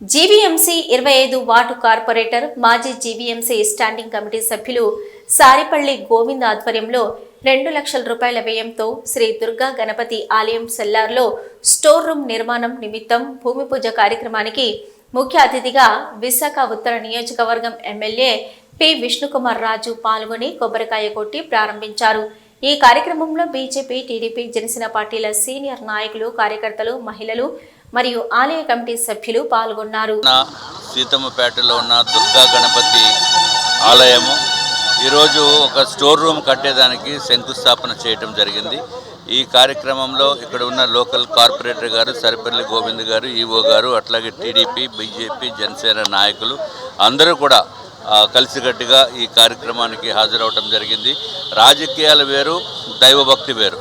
GVMC ఇరవై ఐదు ward corporator మాజీ జీవీఎంసీ స్టాండింగ్ కమిటీ సభ్యులు సారిపల్లి గోవింద్ ఆధ్వర్యంలో రెండు లక్షల రూపాయల వ్యయంతో శ్రీ దుర్గా గణపతి ఆలయం సెల్లార్లో స్టోర్ రూమ్ నిర్మాణం నిమిత్తం భూమి పూజ కార్యక్రమానికి ముఖ్య అతిథిగా విశాఖ ఉత్తర నియోజకవర్గం ఎమ్మెల్యే పి. విష్ణుకుమార్ రాజు పాల్గొని కొబ్బరికాయ కొట్టి ప్రారంభించారు. ఈ కార్యక్రమంలో బీజేపీ టీడీపీ జనసేన పార్టీల సీనియర్ నాయకులు కార్యకర్తలు మహిళలు మరియు ఆలయ కమిటీ సభ్యులు పాల్గొన్నారు. సీతమ్మపేటలో ఉన్న దుర్గా గణపతి ఆలయము. ఈరోజు ఒక స్టోర్ రూమ్ కట్టేదానికి శంకుస్థాపన చేయటం జరిగింది. ఈ కార్యక్రమంలో ఇక్కడ ఉన్న లోకల్ కార్పొరేటర్ గారు సరిపల్లి గోవింద్ గారు ఈవో గారు అట్లాగే టీడీపీ బీజేపీ జనసేన నాయకులు అందరూ కూడా కలిసికట్టుగా ఈ కార్యక్రమానికి హాజరవటం జరిగింది. రాజకీయాలు వేరు దైవభక్తి వేరు.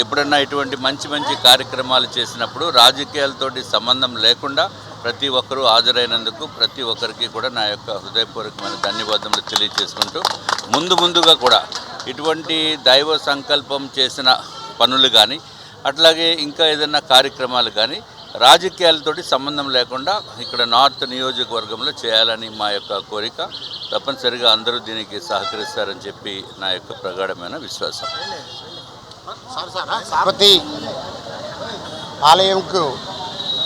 ఎప్పుడన్నా ఇటువంటి మంచి మంచి కార్యక్రమాలు చేసినప్పుడు రాజకీయాలతోటి సంబంధం లేకుండా ప్రతి ఒక్కరూ హాజరైనందుకు ప్రతి ఒక్కరికి కూడా నా యొక్క హృదయపూర్వకమైన ధన్యవాదములు తెలియజేసుకుంటూ ముందు ముందుగా కూడా ఇటువంటి దైవ సంకల్పం చేసిన పనులు కానీ అట్లాగే ఇంకా ఏదైనా కార్యక్రమాలు కానీ రాజకీయాలతోటి సంబంధం లేకుండా ఇక్కడ నార్త్ నియోజకవర్గంలో చేయాలని మా యొక్క కోరిక. తప్పనిసరిగా అందరూ దీనికి సహకరిస్తారని చెప్పి నా యొక్క ప్రగాఢమైన విశ్వాసం. గణపతి ఆలయంకు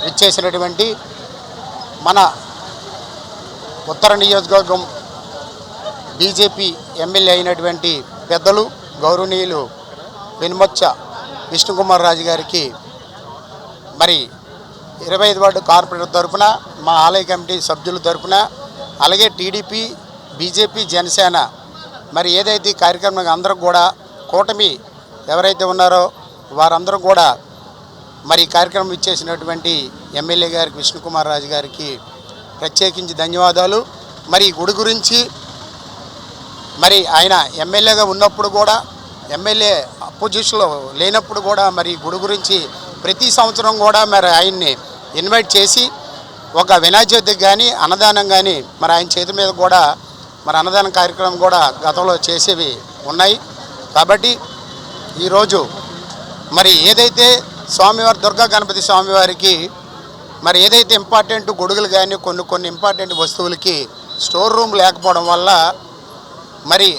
ఇచ్చేసినటువంటి మన ఉత్తర నియోజకవర్గం బీజేపీ ఎమ్మెల్యే అయినటువంటి పెద్దలు గౌరవనీయులు వెనుమొచ్చ విష్ణుకుమార్ రాజు గారికి మరి ఇరవై ఐదు వార్డు కార్పొరేటర్ తరఫున మా ఆలయ కమిటీ సభ్యుల తరఫున అలాగే టీడీపీ బీజేపీ జనసేన మరి ఏదైతే ఈ కార్యక్రమం అందరూ కూడా కూటమి ఎవరైతే ఉన్నారో వారందరూ కూడా మరి కార్యక్రమం ఇచ్చేసినటువంటి ఎమ్మెల్యే గారికి విష్ణుకుమార్ రాజు గారికి ప్రత్యేకించి ధన్యవాదాలు. మరి గుడి గురించి మరి ఆయన ఎమ్మెల్యేగా ఉన్నప్పుడు కూడా ఎమ్మెల్యే అపోజిషన్లో లేనప్పుడు కూడా మరి గుడి గురించి ప్రతి సంవత్సరం కూడా మరి ఆయన్ని ఇన్వైట్ చేసి ఒక వినాయక కానీ అన్నదానం కానీ మరి ఆయన చేతి మీద కూడా మరి అన్నదాన కార్యక్రమం కూడా గతంలో చేసేవి ఉన్నాయి. కాబట్టి ఈరోజు మరి ఏదైతే స్వామివారి దుర్గా గణపతి స్వామివారికి మరి ఏదైతే ఇంపార్టెంట్ గొడుగులు కానీ కొన్ని కొన్ని ఇంపార్టెంట్ వస్తువులకి స్టోర్ రూమ్ లేకపోవడం వల్ల మరి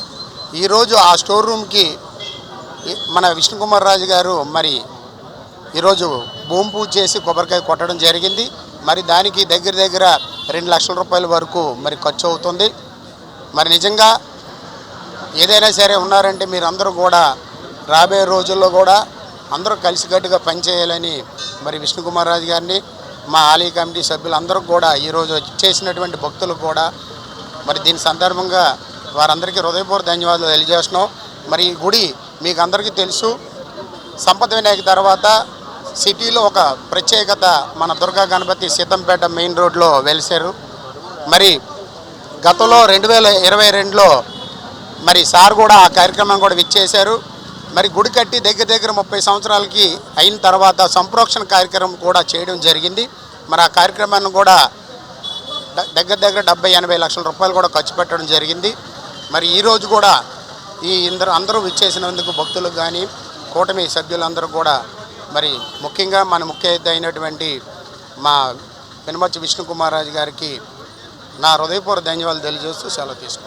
ఈరోజు ఆ స్టోర్ రూమ్కి మన విష్ణుకుమార్ రాజు గారు మరి ఈరోజు భూమి పూజ చేసి కొబ్బరికాయ కొట్టడం జరిగింది. మరి దానికి దగ్గర దగ్గర రెండు లక్షల రూపాయల వరకు మరి ఖర్చు అవుతుంది. మరి నిజంగా ఏదైనా సరే ఉన్నారంటే మీరందరూ కూడా రాబోయే రోజుల్లో కూడా అందరూ కలిసికట్టుగా పనిచేయాలని మరి విష్ణుకుమార్ రాజు గారిని మా ఆలయ కమిటీ సభ్యులందరూ కూడా ఈరోజు చేసినటువంటి భక్తులు కూడా మరి దీని సందర్భంగా వారందరికీ హృదయపూర్వక ధన్యవాదాలు తెలియజేస్తున్నాం. మరి ఈ గుడి మీకు అందరికీ తెలుసు. సంపద వినాయక తర్వాత సిటీలో ఒక ప్రత్యేకత మన దుర్గా గణపతి సీతంపేట మెయిన్ రోడ్లో వెలిసారు మరి గతంలో రెండు వేల ఇరవై రెండులో మరి సార్ కూడా ఆ కార్యక్రమం కూడా విచ్చేశారు. మరి గుడి కట్టి దగ్గర దగ్గర ముప్పై సంవత్సరాలకి అయిన తర్వాత సంప్రోక్షణ కార్యక్రమం కూడా చేయడం జరిగింది. మరి ఆ కార్యక్రమాన్ని కూడా దగ్గర దగ్గర డెబ్బై ఎనభై లక్షల రూపాయలు కూడా ఖర్చు పెట్టడం జరిగింది. మరి ఈరోజు కూడా ఈ ఇందరు అందరూ విచ్చేసినందుకు భక్తులకు కానీ కూటమి సభ్యులందరూ కూడా మరి ముఖ్యంగా మన ముఖ్య అయినటువంటి మా పెనుమర్చి విష్ణుకుమార్ రాజు గారికి నా హృదయపూర్వ ధన్యవాదాలు తెలియజేస్తూ సెలవు తీసుకున్నాను